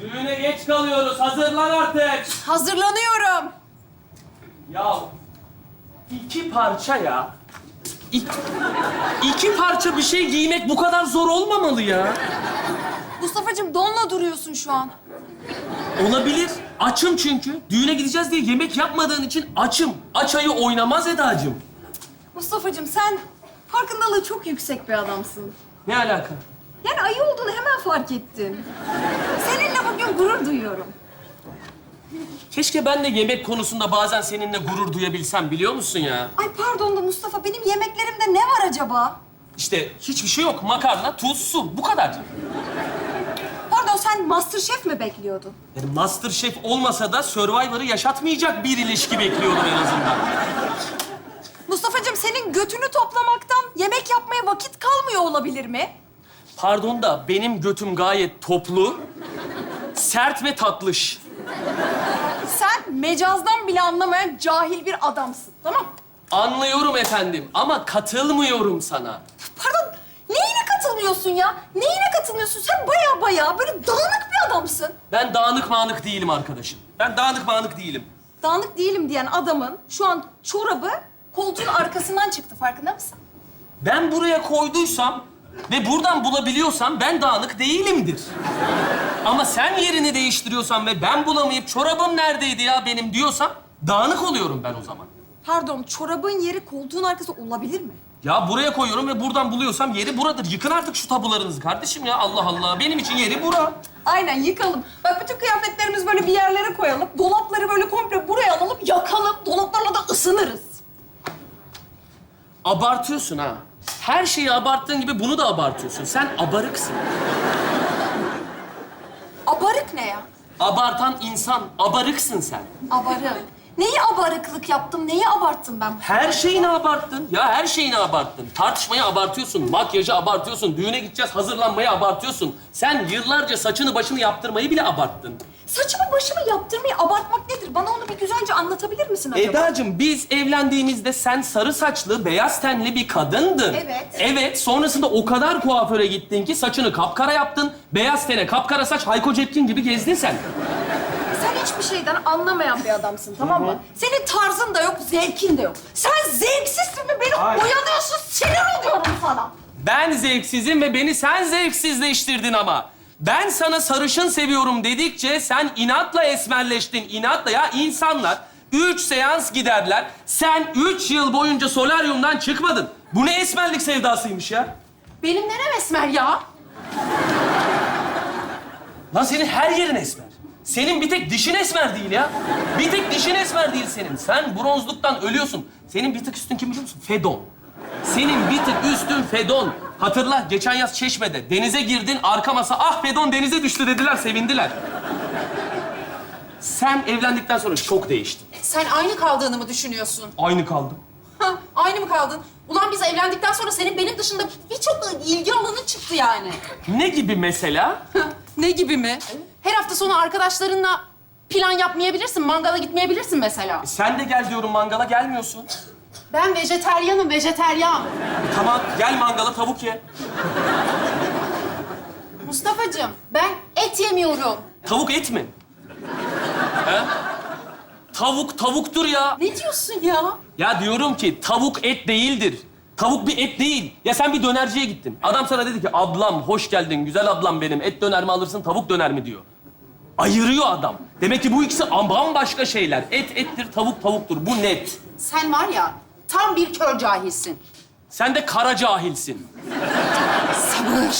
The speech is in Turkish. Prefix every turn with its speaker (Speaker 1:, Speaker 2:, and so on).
Speaker 1: Düğüne geç kalıyoruz. Hazırlan artık.
Speaker 2: Hazırlanıyorum.
Speaker 1: Ya iki parça ya. İki, iki parça bir şey giymek bu kadar zor olmamalı ya.
Speaker 2: Mustafa'cığım donla duruyorsun şu an.
Speaker 1: Olabilir. Açım çünkü. Düğüne gideceğiz diye yemek yapmadığın için açım. Aç ayı oynamaz Eda'cığım.
Speaker 2: Mustafa'cığım sen farkındalığı çok yüksek bir adamsın.
Speaker 1: Ne alaka?
Speaker 2: Yani ayı olduğunu hemen fark ettin. Seninle bugün gurur duyuyorum.
Speaker 1: Keşke ben de yemek konusunda bazen seninle gurur duyabilsem biliyor musun ya?
Speaker 2: Ay pardon da Mustafa benim yemeklerimde ne var acaba?
Speaker 1: İşte hiçbir şey yok. Makarna, tuz, su. Bu kadar.
Speaker 2: Pardon sen Masterchef mi bekliyordun?
Speaker 1: Yani Masterchef olmasa da Survivor'ı yaşatmayacak bir ilişki bekliyordum en azından.
Speaker 2: Mustafa'cığım senin götünü toplamaktan yemek yapmaya vakit kalmıyor olabilir mi?
Speaker 1: Pardon da benim götüm gayet toplu, sert ve tatlış.
Speaker 2: Sen mecazdan bile anlamayan cahil bir adamsın. Tamam
Speaker 1: Anlıyorum efendim ama katılmıyorum sana.
Speaker 2: Pardon, neyine katılmıyorsun ya? Neyine katılmıyorsun? Sen baya baya böyle dağınık bir adamsın.
Speaker 1: Ben dağınık mağınık değilim arkadaşım. Ben dağınık mağınık değilim.
Speaker 2: Dağınık değilim diyen adamın şu an çorabı koltuğun arkasından çıktı. Farkında mısın?
Speaker 1: Ben buraya koyduysam ve buradan bulabiliyorsam ben dağınık değilimdir. Ama sen yerini değiştiriyorsan ve ben bulamayıp çorabım neredeydi ya benim diyorsam dağınık oluyorum ben o zaman.
Speaker 2: Pardon, çorabın yeri koltuğun arkası olabilir mi?
Speaker 1: Ya buraya koyuyorum ve buradan buluyorsam yeri buradır. Yıkın artık şu tabularınızı kardeşim ya. Allah Allah. Benim için yeri bura.
Speaker 2: Aynen yıkalım. Bak bütün kıyafetlerimizi böyle bir yerlere koyalım. Dolapları böyle komple buraya alalım, yakalım. Dolaplarla da ısınırız.
Speaker 1: Abartıyorsun ha. Her şeyi abarttığın gibi bunu da abartıyorsun. Sen abarıksın.
Speaker 2: Abarık ne ya?
Speaker 1: Abartan insan, abarıksın sen.
Speaker 2: Abarık. Neyi abarıklık yaptım, neyi abarttım ben?
Speaker 1: Her şeyini abarttın. Ya her şeyini abarttın. Tartışmayı abartıyorsun, makyajı abartıyorsun, düğüne gideceğiz hazırlanmayı abartıyorsun. Sen yıllarca saçını başını yaptırmayı bile abarttın.
Speaker 2: Saçımı başımı yaptırmayı abartmak nedir? Bana onu bir güzelce anlatabilir misin acaba?
Speaker 1: Eda'cığım biz evlendiğimizde sen sarı saçlı, beyaz tenli bir kadındın.
Speaker 2: Evet.
Speaker 1: Evet, sonrasında o kadar kuaföre gittin ki saçını kapkara yaptın. Beyaz tene, kapkara saç, Hayko Cepkin gibi gezdin sen.
Speaker 2: Sen hiçbir şeyden anlamayan bir adamsın tamam mı? Senin tarzın da yok, zevkin de yok. Sen zevksizsin ve beni
Speaker 1: Hayır.
Speaker 2: oyalıyorsun, sinir oluyorum sana.
Speaker 1: Ben zevksizim ve beni sen zevksizleştirdin ama. Ben sana sarışın seviyorum dedikçe sen inatla esmerleştin. İnatla ya insanlar üç seans giderler. Sen üç yıl boyunca solaryumdan çıkmadın. Bu ne esmerlik sevdasıymış ya?
Speaker 2: Benim nerem esmer ya?
Speaker 1: Lan senin her yerin esmer. Senin bir tek dişin esmer değil ya. Bir tek dişin esmer değil senin. Sen bronzluktan ölüyorsun. Senin bir tık üstün kim biliyor musun? Fedon. Senin bir tık üstün Fedon. Hatırla geçen yaz Çeşme'de denize girdin arka masa ah Fedon denize düştü dediler sevindiler. Sen evlendikten sonra çok değiştin.
Speaker 3: Sen aynı kaldığını mı düşünüyorsun?
Speaker 1: Aynı kaldım.
Speaker 3: Ha, aynı mı kaldın? Ulan biz evlendikten sonra senin benim dışında birçok ilgi alanın çıktı yani.
Speaker 1: Ne gibi mesela?
Speaker 3: ne gibi mi? Her hafta sonu arkadaşlarınla plan yapmayabilirsin, mangala gitmeyebilirsin mesela.
Speaker 1: Sen de gel diyorum mangala gelmiyorsun.
Speaker 3: Ben vejeteryanım, vejeteryan.
Speaker 1: Tamam gel mangala tavuk ye.
Speaker 3: Mustafa'cığım, ben et yemiyorum.
Speaker 1: Tavuk et mi? He? Tavuk tavuktur ya.
Speaker 3: Ne diyorsun ya?
Speaker 1: Ya diyorum ki tavuk et değildir. Tavuk bir et değil. Ya sen bir dönerciye gittin. Adam sana dedi ki ablam hoş geldin güzel ablam benim. Et döner mi alırsın tavuk döner mi diyor. Ayırıyor adam. Demek ki bu ikisi bambaşka şeyler. Et ettir tavuk tavuktur. Bu net.
Speaker 3: Sen var ya, tam bir kör cahilsin.
Speaker 1: Sen de kara cahilsin.
Speaker 3: Sabır.